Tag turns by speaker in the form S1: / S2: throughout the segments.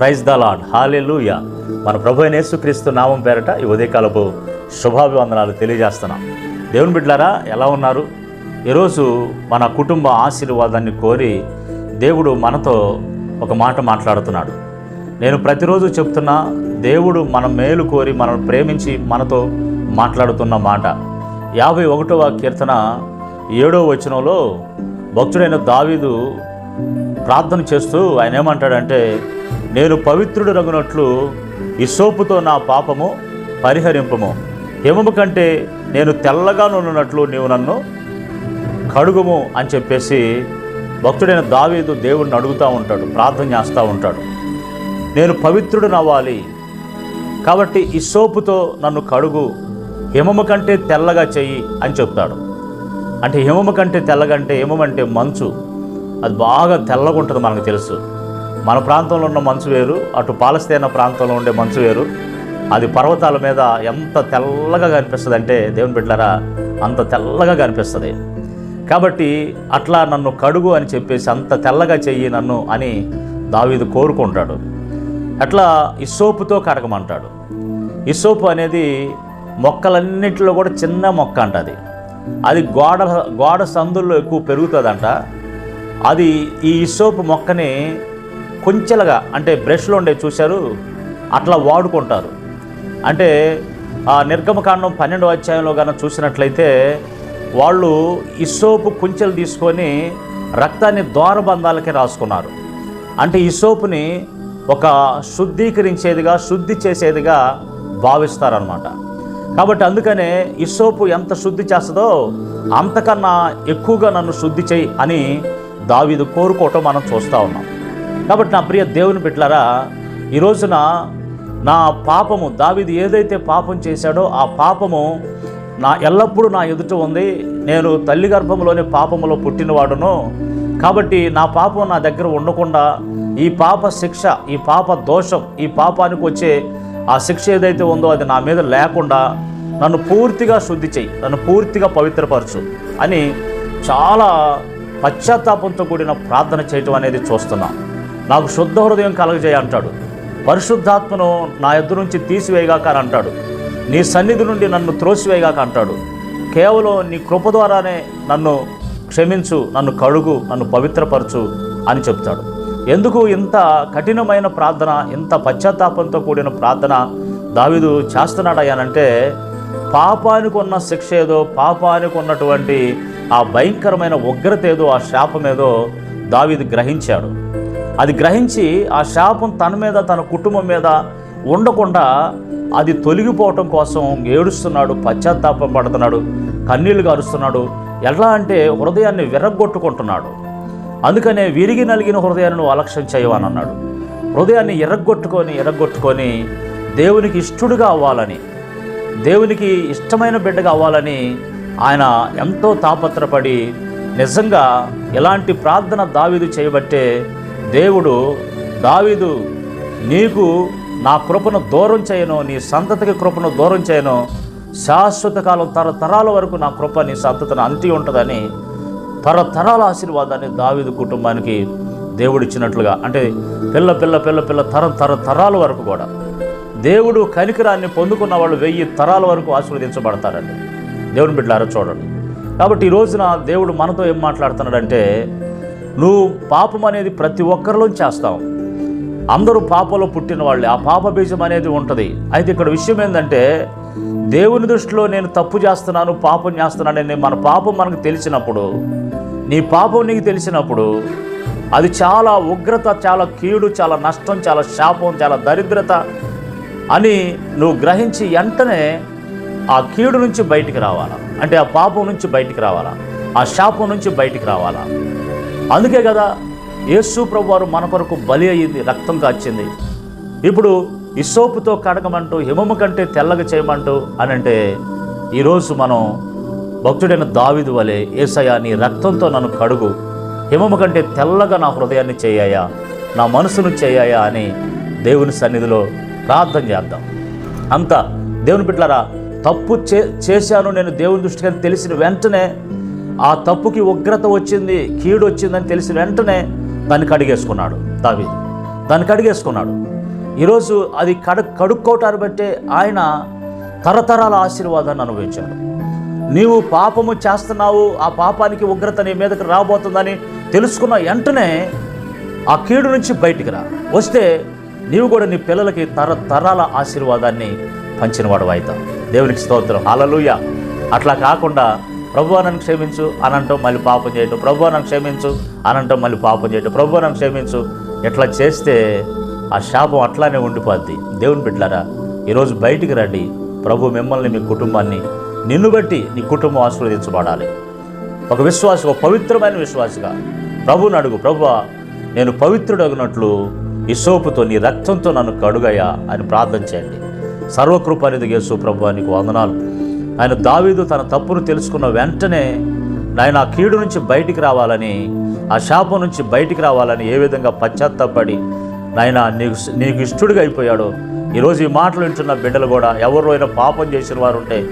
S1: Praise the lord hallelujah మన ప్రభు అయిన యేసుక్రీస్తు నామం పేరట ఈ ఉదయకాలపు శుభాభివందనాలు తెలియజేస్తున్నాం. దేవుని బిడ్డలారా ఎలా ఉన్నారు? ఈరోజు మన కుటుంబ ఆశీర్వాదాన్ని కోరి దేవుడు మనతో ఒక మాట మాట్లాడుతున్నాడు. నేను ప్రతిరోజు చెప్తున్నా దేవుడు మన మేలు కోరి మనల్ని ప్రేమించి మనతో మాట్లాడుతున్న మాట. యాభై ఒకటవ కీర్తన ఏడో వచనంలో భక్తుడైన దావీదు ప్రార్థన చేస్తూ ఆయన ఏమంటాడంటే నేను పవిత్రుడు రగునట్లు ఇసోపుతో నా పాపము పరిహరింపము. హిమము కంటే నేను తెల్లగా నున్నట్లు నీవు నన్ను కడుగుము అని చెప్పేసి భక్తుడైన దావీదు దేవుడిని అడుగుతూ ఉంటాడు ప్రార్థన చేస్తూ ఉంటాడు. నేను పవిత్రుడు నవ్వాలి కాబట్టి ఈ సోపుతో నన్ను కడుగు హిమము కంటే తెల్లగా చెయ్యి అని చెప్తాడు. అంటే హిమము కంటే తెల్లగంటే హిమం అంటే మంచు. అది బాగా తెల్లగా ఉంటుంది మనకు తెలుసు. మన ప్రాంతంలో ఉన్న మంచు వేరు అటు పాలస్తీన ప్రాంతంలో ఉండే మంచు వేరు. అది పర్వతాల మీద ఎంత తెల్లగా కనిపిస్తుంది అంటే దేవుని బిడ్డలారా అంత తెల్లగా కనిపిస్తుంది. కాబట్టి అట్లా నన్ను కడుగు అని చెప్పేసి అంత తెల్లగా చెయ్యి నన్ను అని దావీదు కోరుకుంటాడు. అట్లా ఇసోపుతో కడగమంటాడు. ఇసోపు అనేది మొక్కలన్నింటిలో కూడా చిన్న మొక్క అంటది అది. గోడ గోడ సందుల్లో ఎక్కువ పెరుగుతుందంట. అది ఈ ఇసోపు మొక్కని కొంచెలుగా అంటే బ్రష్లో ఉండే చూశారు అట్లా వాడుకుంటారు. అంటే ఆ నిర్గమకాండం పన్నెండో అధ్యాయంలో కనుక చూసినట్లయితే వాళ్ళు ఇసోపు కుంచెలు తీసుకొని రక్తాన్ని ద్వారబంధాలకి రాసుకున్నారు. అంటే ఈ సోపుని ఒక శుద్ధీకరించేదిగా శుద్ధి చేసేదిగా భావిస్తారనమాట కాబట్టి అందుకనే ఈ సోపు ఎంత శుద్ధి చేస్తుందో అంతకన్నా ఎక్కువగా నన్ను శుద్ధి చేయి అని దావీదు కోరుకోవటం మనం చూస్తూ ఉన్నాం. కాబట్టి నా ప్రియ దేవుని బిడ్డలారా ఈ రోజున నా పాపము దావిది ఏదైతే పాపం చేశాడో ఆ పాపము నా ఎల్లప్పుడూ నా ఎదుట ఉంది. నేను తల్లి గర్భంలోనే పాపములో పుట్టినవాడును. కాబట్టి నా పాపం నా దగ్గర ఉండకుండా ఈ పాప శిక్ష ఈ పాప దోషం ఈ పాపానికి వచ్చే ఆ శిక్ష ఏదైతే ఉందో అది నా మీద లేకుండా నన్ను పూర్తిగా శుద్ధి చెయ్యి నన్ను పూర్తిగా పవిత్రపరచు అని చాలా పశ్చాత్తాపంతో కూడిన ప్రార్థన చేయటం అనేది చూస్తున్నాం. నాకు శుద్ధ హృదయం కలగజేయ అంటాడు. పరిశుద్ధాత్మను నా ఎద్దు నుంచి తీసివేయగాక అని అంటాడు. నీ సన్నిధి నుండి నన్ను త్రోసివేయగాక అంటాడు. కేవలం నీ కృప ద్వారానే నన్ను క్షమించు నన్ను కడుగు నన్ను పవిత్రపరచు అని చెప్తాడు. ఎందుకు ఇంత కఠినమైన ప్రార్థన ఇంత పశ్చాత్తాపంతో కూడిన ప్రార్థన దావిదు చేస్తున్నాడయ్యానంటే పాపానికి ఉన్న శిక్ష ఏదో పాపానికి ఉన్నటువంటి ఆ భయంకరమైన ఉగ్రత ఏదో ఆ శాపం ఏదో గ్రహించాడు. అది గ్రహించి ఆ శాపం తన మీద తన కుటుంబం మీద ఉండకుండా అది తొలగిపోవటం కోసం ఏడుస్తున్నాడు పశ్చాత్తాపం పడుతున్నాడు కన్నీళ్ళు గారుస్తున్నాడు ఎలా అంటే హృదయాన్ని విరగ్గొట్టుకుంటున్నాడు. అందుకనే విరిగి నలిగిన హృదయాన్ని నువ్వు అలక్ష్యం చేయవని అన్నాడు హృదయాన్ని ఎర్రగొట్టుకొని ఎర్రగొట్టుకొని దేవునికి ఇష్టడుగా అవ్వాలని దేవునికి ఇష్టమైన బిడ్డగా అవ్వాలని ఆయన ఎంతో తాపత్రపడి నిజంగా ఎలాంటి ప్రార్థన దావీదు చేయబట్టే దేవుడు దావీదు నీకు నా కృపను దూరం చేయను నీ సంతతికి కృపను దూరం చేయను. శాశ్వత కాలం తరతరాల వరకు నా కృప నీ సంతతిని అంతి ఉంటుందని తరతరాల ఆశీర్వాదాన్ని దావీదు కుటుంబానికి దేవుడు ఇచ్చినట్లుగా. అంటే పిల్ల పిల్ల పిల్ల పిల్ల తరం తర తరాల వరకు కూడా. దేవుడు కనికరాన్ని పొందుకున్న వాళ్ళు వెయ్యి తరాల వరకు ఆశీర్వదించబడతారండి. దేవుని బిడ్డలారా చూడండి. కాబట్టి ఈ రోజున దేవుడు మనతో ఏం మాట్లాడుతున్నాడంటే నువ్వు పాపం అనేది ప్రతి ఒక్కరిలో చేస్తావు. అందరూ పాపలో పుట్టిన వాళ్ళే. ఆ పాప బీజం అనేది ఉంటుంది. అయితే ఇక్కడ విషయం ఏంటంటే దేవుని దృష్టిలో నేను తప్పు చేస్తున్నాను పాపం చేస్తున్నానని మన పాపం మనకు తెలిసినప్పుడు నీ పాపం నీకు తెలిసినప్పుడు అది చాలా ఉగ్రత చాలా కీడు చాలా నష్టం చాలా శాపం చాలా దరిద్రత అని నువ్వు గ్రహించి వెంటనే ఆ కీడు నుంచి బయటికి రావాలా? అంటే ఆ పాపం నుంచి బయటికి రావాలా? ఆ శాపం నుంచి బయటికి రావాలా? అందుకే కదా యేసు ప్రభు వారు మన కొరకు బలి అయ్యింది రక్తం కాచింది. ఇప్పుడు ఇసోపుతో కడగమంటూ హిమము కంటే తెల్లగా చేయమంటూ అని అంటే ఈరోజు మనం భక్తుడైన దావిదు వలె ఏసయ్య నీ రక్తంతో నన్ను కడుగు. హిమము కంటే తెల్లగా నా హృదయాన్ని చేయాయా? నా మనసును చేయాయా అని దేవుని సన్నిధిలో ప్రార్థన చేద్దాం. అంత దేవుని బిడ్డలారా తప్పు చే చేశాను నేను దేవుని దృష్టికి తెలిసిన వెంటనే ఆ తప్పుకి ఉగ్రత వచ్చింది కీడు వచ్చిందని తెలిసిన వెంటనే దాన్ని కడిగేసుకున్నాడు దావీదు. దాన్ని కడిగేసుకున్నాడు. ఈరోజు అది కడు కడుక్కోవటాన్ని బట్టే ఆయన తరతరాల ఆశీర్వాదాన్ని అనుభవించాడు. నీవు పాపము చేస్తున్నావు ఆ పాపానికి ఉగ్రత నీ మీదకి రాబోతుందని తెలుసుకున్న వెంటనే ఆ కీడు నుంచి బయటికి రా. వస్తే నీవు కూడా నీ పిల్లలకి తరతరాల ఆశీర్వాదాన్ని పంచినవాడు అవుతావు. దేవునికి స్తోత్రం. అలలుయ అట్లా కాకుండా ప్రభు నన్ను క్షమించు అనంటాం మళ్ళీ పాపం చేయటం. ప్రభు నన్ను క్షమించు అనంటాం మళ్ళీ పాపం చేయటం. ప్రభు నన్ను క్షమించు. ఇట్లా చేస్తే ఆ శాపం అట్లానే ఉండిపోద్ది. దేవుని బిడ్డలారా ఈరోజు బయటికి రండి. ప్రభు మిమ్మల్ని మీ కుటుంబాన్ని నిన్ను బట్టి నీ కుటుంబం ఆశీర్వదించబడాలి. ఒక విశ్వాస ఒక పవిత్రమైన విశ్వాసగా ప్రభువుని అడుగు ప్రభు నేను పవిత్రుడగినట్లు ఈ సోపుతో నీ రక్తంతో నన్ను కడుగయ్యా అని ప్రార్థన చేయండి. సర్వకృపానిధి యేసు ప్రభు నీకు వందనాలు. ఆయన దావీదు తన తప్పును తెలుసుకున్న వెంటనే నాయన ఆ కీడు నుంచి బయటికి రావాలని ఆ శాపం నుంచి బయటికి రావాలని ఏ విధంగా పశ్చాత్తాపడి నాయన నీకు నీకు ఇష్టడిగా అయిపోయాడో ఈరోజు ఈ మాటలు వింటున్న బిడ్డలు కూడా ఎవరు అయినా పాపం చేసిన వారు ఉంటే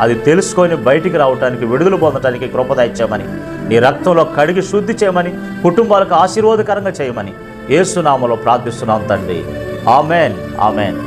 S1: అది తెలుసుకొని బయటికి రావడానికి విడుదల పొందడానికి కృప దయచేయమని నీ రక్తంలో కడిగి శుద్ధి చేయమని కుటుంబాలకు ఆశీర్వాదకరంగా చేయమని ఏసునామలో ప్రార్థిస్తున్నాం తండ్రి. ఆమెన్. ఆమెన్.